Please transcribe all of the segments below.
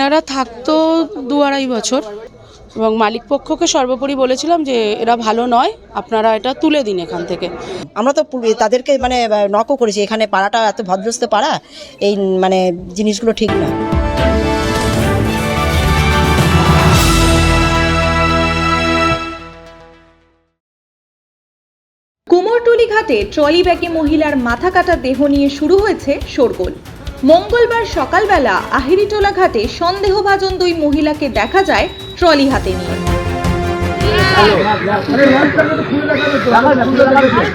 এনারা থাকতো দু আড়াই বছর। এবং মালিক পক্ষকে সর্বোপরি বলেছিলাম যে এরা ভালো নয় আপনারা এটা তুলে দিন এখান থেকে। আমরা তো তাদেরকে মানে নকও করেছি। এখানে পাড়াটা এত ভদ্রস্ত পাড়া এই মানে জিনিসগুলো ঠিক না। কুমোরটুলি ঘাটে ট্রলি ব্যাগে মহিলার মাথা কাটা দেহ নিয়ে শুরু হয়েছে শোরগোল। মঙ্গলবার সকালবেলা আহিরিটোলা ঘাটে সন্দেহভাজন দুই মহিলাকে দেখা যায় ট্রলি হাতে নিয়ে।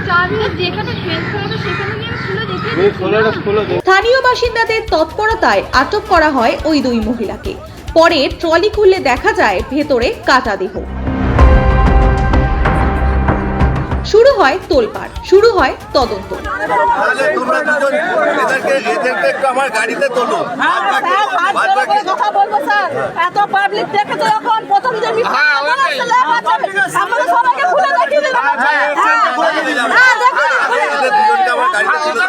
চার্জের যেখানে ফেন্স করাবে সেখানে নিয়ে খুলে দেখিয়ে স্থানীয় বাসিন্দাদের তৎপরতায় আটক করা হয় ওই দুই মহিলাকে। পরে ট্রলি খুলে দেখা যায় ভেতরে কাটা দেহ। শুরু হয় তোলপাড় শুরু হয় তদন্ত। এদেরকে এদেরকে একটু আমার গাড়িতে তোলো। হ্যাঁ, কথা বলব স্যার। এত পাবলিক দেখেছে যখন প্রথম যে মিথ্যা কথা বলেছিল, আপনারা সবাইকে খুলে দেখিয়ে দিন হ্যাঁ, হ্যাঁ, দেখুন, খুলে এদের দুজনকে আমার গাড়িতে তুলে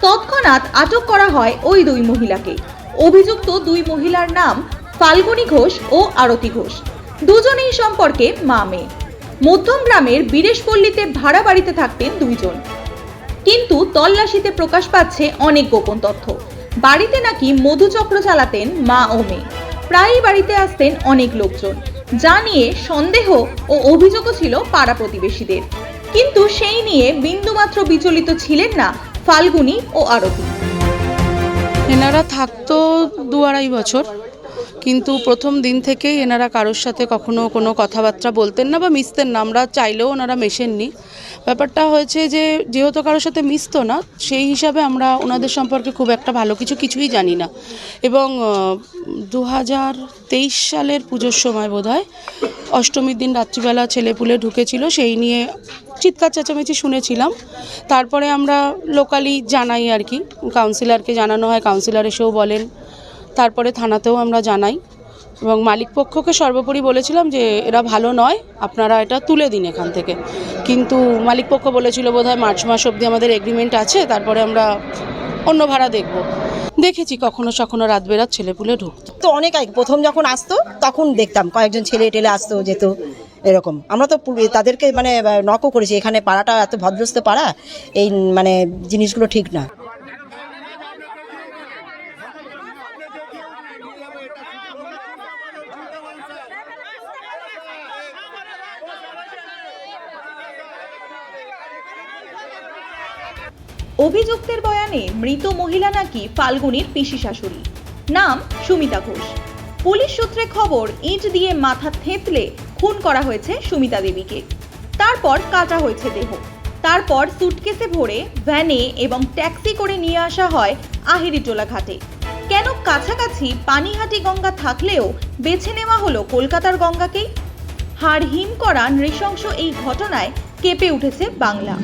তৎক্ষণাৎ আটক করা হয় ওই দুই মহিলাকে। অভিযুক্ত দুই মহিলার নাম ফাল্গুনী ঘোষ ও আরতি ঘোষ। দুজনেই সম্পর্কে মা মেয়ে। মধ্যম গ্রামের বীরেশপল্লীতে ভাড়া বাড়িতে থাকতেন দুইজন। কিন্তু তল্লাশিতে প্রকাশ পাচ্ছে অনেক গোপন তথ্য। বাড়িতে নাকি মধুচক্র চালাতেন মা ও মেয়ে। প্রায়ই বাড়িতে আসতেন অনেক লোকজন। যা নিয়ে সন্দেহ ও অভিযোগও ছিল পাড়া প্রতিবেশীদের। কিন্তু সেই নিয়ে বিন্দুমাত্র বিচলিত ছিলেন না ফাল্গুনি ও আরতি। এনারা থাকতো দু আড়াই বছর। কিন্তু প্রথম দিন থেকেই এনারা কারোর সাথে কখনো কোনো কথাবার্তা বলতেন না বা মিশতেন না। আমরা চাইলেও ওনারা মেশেননি। ব্যাপারটা হয়েছে যে যেহেতু কারোর সাথে মিশতো না সেই হিসাবে আমরা ওনাদের সম্পর্কে খুব একটা ভালো কিছু কিছুই জানি না। এবং দু হাজার তেইশ সালের পুজোর সময় বোধ হয় অষ্টমীর দিন রাত্রিবেলা ছেলেপুলে ঢুকেছিল সেই নিয়ে চিৎকার চেঁচামেচি শুনেছিলাম। তারপরে আমরা লোকালি জানাই আর কি। কাউন্সিলরকে জানানো হয় কাউন্সিলর এসেও বলেন। তারপরে থানাতেও আমরা জানাই। এবং মালিক পক্ষকে সর্বোপরি বলেছিলাম যে, এরা ভালো নয়, আপনারা এটা তুলে দিন এখান থেকে। কিন্তু মালিক পক্ষ বলেছিল বোধহয় মার্চ মাস অবধি আমাদের এগ্রিমেন্ট আছে, তারপরে আমরা অন্য ভাড়া দেখব। দেখেছি কখনো সখনো রাত বেরাত ছেলেপুলে ঢুকতো। তো অনেক প্রথম যখন আসতো, তখন দেখতাম কয়েকজন ছেলে টেলে আসতো যেত, এরকম। আমরা তো তাদেরকে মানে নকও করেছি, এখানে পাড়াটা এত ভদ্রস্ত পাড়া, এই মানে জিনিসগুলো ঠিক না। অভিযুক্তের বয়ানে মৃত মহিলা নাকি ফাল্গুনির পিসি শাশুড়ি। নাম সুমিতা ঘোষ। পুলিশ সূত্রে খবর, ইট দিয়ে মাথা থেঁতলে খুন করা হয়েছে সুমিতা দেবীকে। তারপর কাটা হয়েছে দেহ। তারপর সুটকেসে ভরে ভ্যানে এবং ট্যাক্সি করে নিয়ে আসা হয় আহিরিটোলা ঘাটে। কেন কাছাকাছি পানিহাটি গঙ্গা থাকলেও বেছে নেওয়া হলো কলকাতার গঙ্গাকেই? হাড় হিম করা নৃশংস এই ঘটনায় কেঁপে উঠেছে বাংলা।